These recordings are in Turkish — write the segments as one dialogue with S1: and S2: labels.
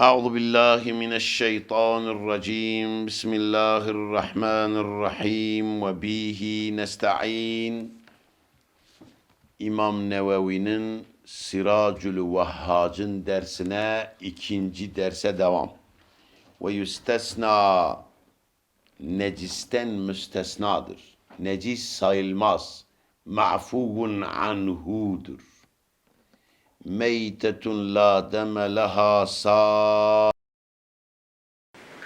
S1: أعوذ بالله من الشيطان الرجيم بسم الله الرحمن الرحيم وبه نستعين İmam Nevevi'nin Siracül Vehhac'ın dersine ikinci derse devam. Ve yüstesna necisten müstesnadır. Necis sayılmaz. Ma'fugun anhudur. meytetun la deme leha sa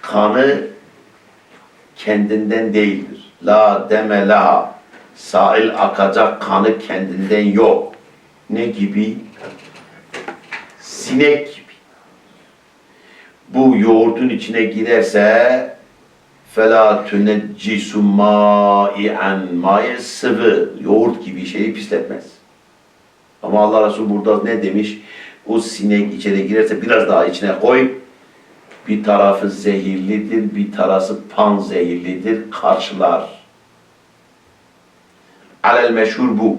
S1: kanı kendinden değildir. La deme leha sahil akacak kanı kendinden yok. Ne gibi? Sinek gibi. Bu yoğurdun içine girerse fela tüneccisu mai'en maye sıvı yoğurt gibi şeyi pisletmez. Ama Allah Resulü burada ne demiş? O sinek içeri girerse biraz daha içine koy. Bir tarafı zehirlidir, bir tarafı pan zehirlidir, karşılar. Alel meşhur bu.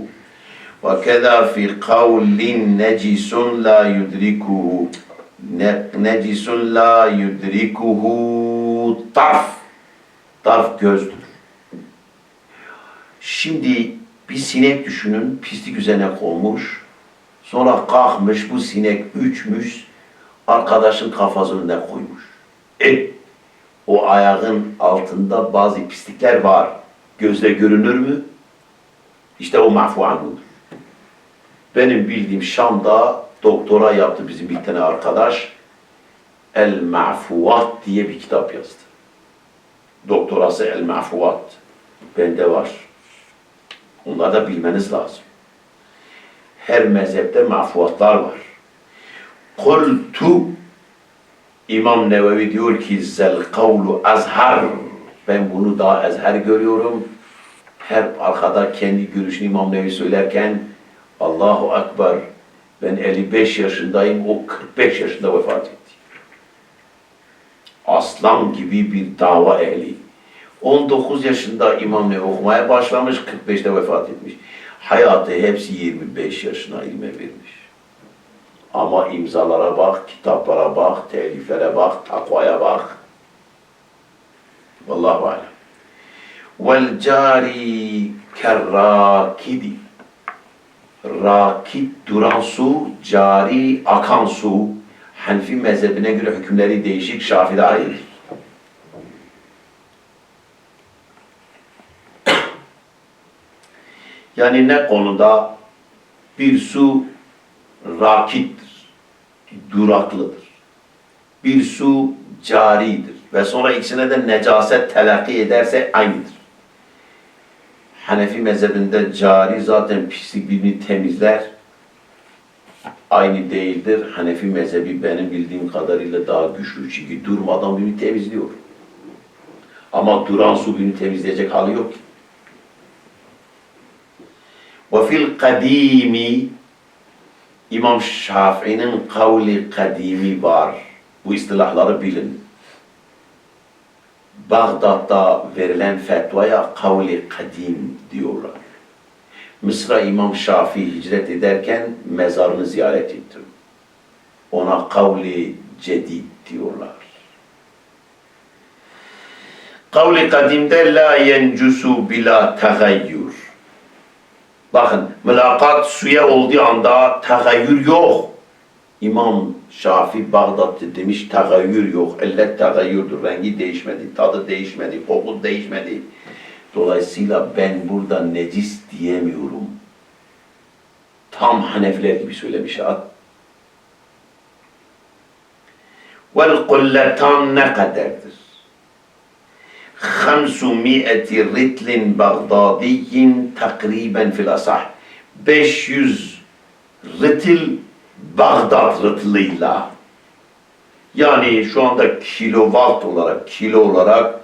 S1: Ve keda fi kavlin necisun la yudrikuhu. Ne, necisun la yudrikuhu tarf. Tarf gözdür. Şimdi bir sinek düşünün, pislik üzerine konmuş. Sonra kalkmış bu sinek üçmüş, arkadaşın kafası önüne koymuş. E, o ayağın altında bazı pislikler var. Gözle görünür mü? İşte o mahfuanıdır. Benim bildiğim Şam'da doktora yaptı bizim bir tane arkadaş. El Mahfuat diye bir kitap yazdı. Doktorası El Mahfuat. Bende var. Onları da bilmeniz lazım. Her mezhepte mahfuatlar var. Kultu İmam Nevevi diyor ki zel kavlu azhar. Ben bunu daha ezher görüyorum. Hep arkada kendi görüşünü İmam Nevevi söylerken Allahu Ekber ben 55 yaşındayım o 45 yaşında vefat etti. Aslan gibi bir dava ehli. 19 yaşında İmam Nevevi okumaya başlamış, 45'te vefat etmiş. Hayatı hepsi 25 yaşına ilme vermiş. Ama imzalara bak, kitaplara bak, teliflere bak, takvaya bak. Vallahu alem. Vel cari kerrakidi. Rakit duran su, cari akan su. Hanfi mezhebine göre hükümleri değişik, Şafi'de ayrıdır. Yani ne konuda bir su rakittir, duraklıdır. Bir su caridir ve sonra ikisine de necaset telakki ederse aynıdır. Hanefi mezhebinde cari zaten pislik birbirini temizler. Aynı değildir. Hanefi mezhebi benim bildiğim kadarıyla daha güçlü çünkü durmadan birbirini temizliyor. Ama duran su birbirini temizleyecek hali yok ki. Ve fil kadimi İmam Şafii'nin kavli kadimi var. Bu istilahları bilin. Bağdat'ta verilen fetvaya kavli kadim diyorlar. Mısır'a İmam Şafii hicret ederken mezarını ziyaret ettim. Ona kavli cedid diyorlar. Kavli kadimde la yencusu bila tegayyür. Bakın mülakat suya olduğu anda tegayyür yok. İmam Şafi Bağdat'ta demiş tegayyür yok. Ellet tegayyürdür. Rengi değişmedi, tadı değişmedi, koku değişmedi. Dolayısıyla ben burada necis diyemiyorum. Tam Hanefiler gibi söylemiş. Vel kulletan ne kaderdir? 500 ritlin Bagdadiyin takriben fil asah. 500 ritil Bağdat rıtlıyla. Yani şu anda kilovat olarak, kilo olarak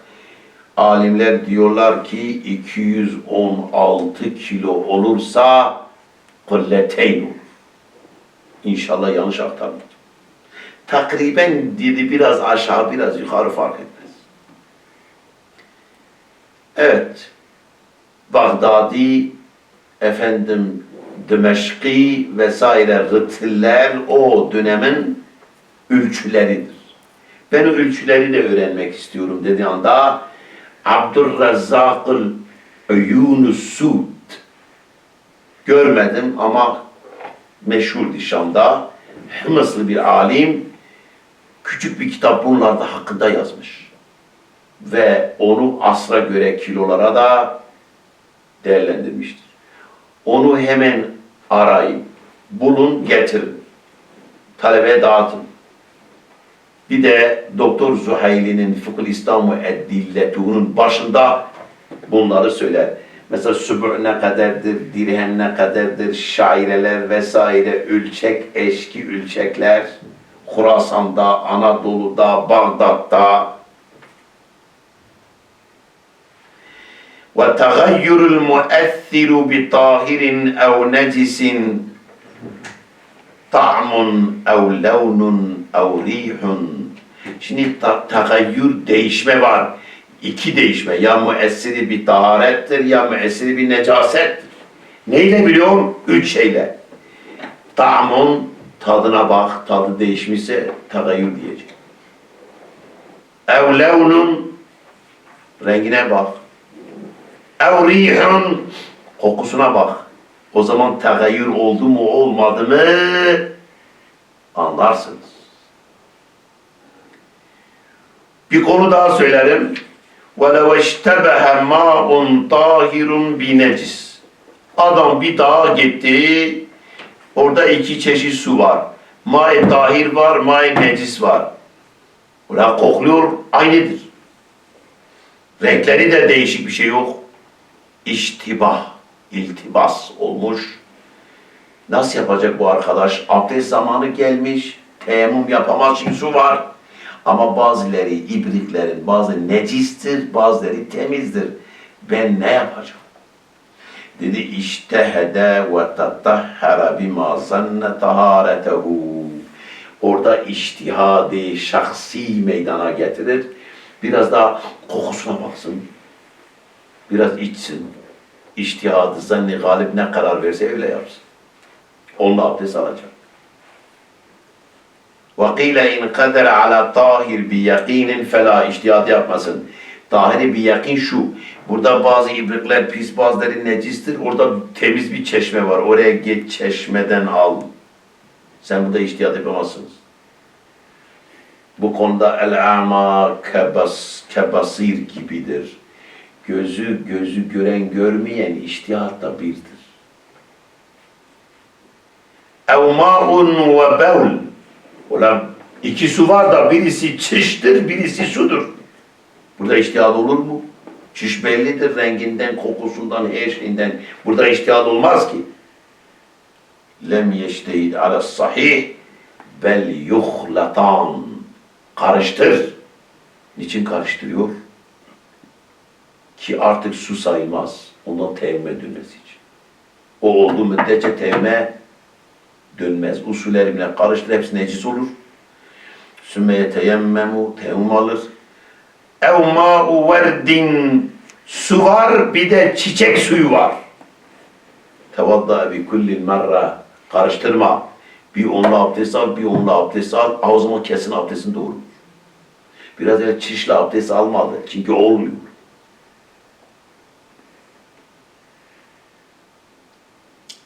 S1: alimler diyorlar ki 216 kilo olursa kulleteynu. İnşallah yanlış aktarmadım. Takriben dedi biraz aşağı biraz yukarı fark et. Evet. Bağdadi efendim Dimeşki vesaire rıtiller o dönemin ölçüleridir. Ben o ölçüleri de öğrenmek istiyorum dediği anda Abdurrazzak'ın Yunus Sud görmedim ama meşhurdu Şam'da. Mısırlı bir alim küçük bir kitap bunlarda hakkında yazmış. Ve onu asra göre kilolara da değerlendirmiştir. Onu hemen arayın, bulun, getirin. Talebeye dağıtın. Bir de Doktor Zuhayli'nin Fıkıh İslamı Eddilletu'nun başında bunları söyler. Mesela sübü ne kadardır, dirhem ne kadardır, şaireler vesaire, ölçek, eşki ölçekler, Khurasan'da, Anadolu'da, Bağdat'ta muethiru bi tahirin ev necisin ta'mun ev levnun ev rihun Şimdi ta tagayyür değişme var. İki değişme. Ya müessiri bir taharettir ya müessiri bir necasettir. Neyle biliyorum? Üç şeyle. Ta'mun tadına bak. Tadı değişmişse tagayyür diyecek. Ev levnun rengine bak Ev rihun kokusuna bak. O zaman tagayyür oldu mu olmadı mı anlarsınız. Bir konu daha söylerim. وَلَوْ اَشْتَبَهَ مَاءٌ طَاهِرٌ بِنَجِسٍ Adam bir dağa gitti. Orada iki çeşit su var. May tahir var, may necis var. Orada kokluyor, aynıdır. Renkleri de değişik bir şey yok. İştibah, iltibas olmuş. Nasıl yapacak bu arkadaş? Abdest zamanı gelmiş, teyemmüm yapamaz çünkü su var. Ama bazıları ibriklerin, bazı necistir, bazıları temizdir. Ben ne yapacağım? Dedi iştehede ve tatahhara bima zanne taharetehu. Orada iştihadi, şahsi meydana getirir. Biraz daha kokusuna baksın. Biraz içsin. İştihadı, zanni galip ne karar verse öyle yapsın. Onunla abdest alacak. وَقِيلَ اِنْ قَدَرَ عَلَى طَاهِرْ بِيَقِينٍ فَلَا iştihad yapmasın. Tahiri bir yakin şu. Burada bazı ibrikler pis, bazıları necistir. Orada temiz bir çeşme var. Oraya git çeşmeden al. Sen burada iştihad yapamazsınız. Bu konuda el-ama kebas, kebasir gibidir. Gözü gözü gören görmeyen iştihatla birdir. Evma'un ve beul. Ulan iki su var da birisi çiştir, birisi sudur. Burada iştihat olur mu? Çiş bellidir renginden, kokusundan, her şeyinden. Burada iştihat olmaz ki. Lem yeştehid ala sahih bel yuhlatan. Karıştır. Niçin karıştırıyor? Ki artık su sayılmaz. Ondan tevme dönmesi için. O olduğu müddetçe tevme dönmez. Usullerimle karıştır, hepsi necis olur. Sümme yeteyemmemu, teyemmüm alır. Ev verdin, su var, bir de çiçek suyu var. Tevadda bi kullil merra, karıştırma. Bir onunla abdest al, bir onunla abdest al. Zaman kesin abdestin doğru. Biraz evvel çişle abdest almadı. Çünkü olmuyor.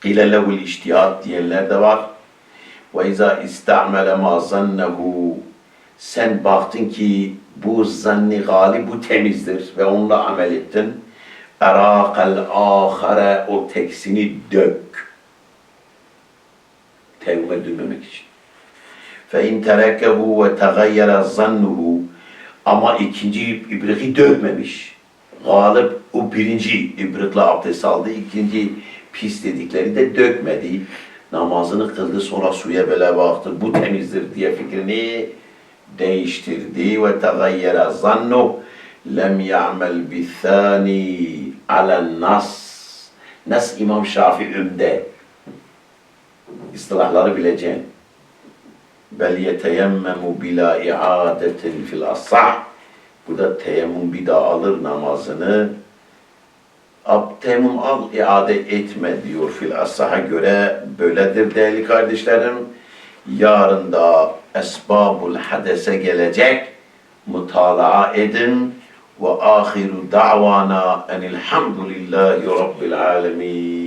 S1: قِيلَ لَهُ الْاِجْتِهَادِ diyenler de var. وَاِذَا اِسْتَعْمَلَ مَا زَنَّهُ Sen baktın ki bu zanni gali bu temizdir ve onunla amel ettin. اَرَاقَ الْآخَرَ O teksini dök. Tevbe dönmemek için. فَاِنْ تَرَكَهُ وَتَغَيَّرَ زَنُّهُ Ama ikinci ibriği dökmemiş. Galip o birinci ibrikle abdest aldı. ikinci pis dedikleri de dökmedi. Namazını kıldı sonra suya böyle baktı. Bu temizdir diye fikrini değiştirdi. Ve tegayyere zannu lem ya'mel bithani alen nas. Nas İmam Şafii ümde. İstilahları bileceksin. Bel yeteyemmemu bila iadetin fil asah. Bu da teyemmüm bir daha alır namazını. Ab teyemmüm al, iade etme diyor fil asaha göre böyledir değerli kardeşlerim. Yarın da esbabul hadese gelecek. Mutalaa edin. Ve ahiru da'vana enilhamdülillahi rabbil alemin.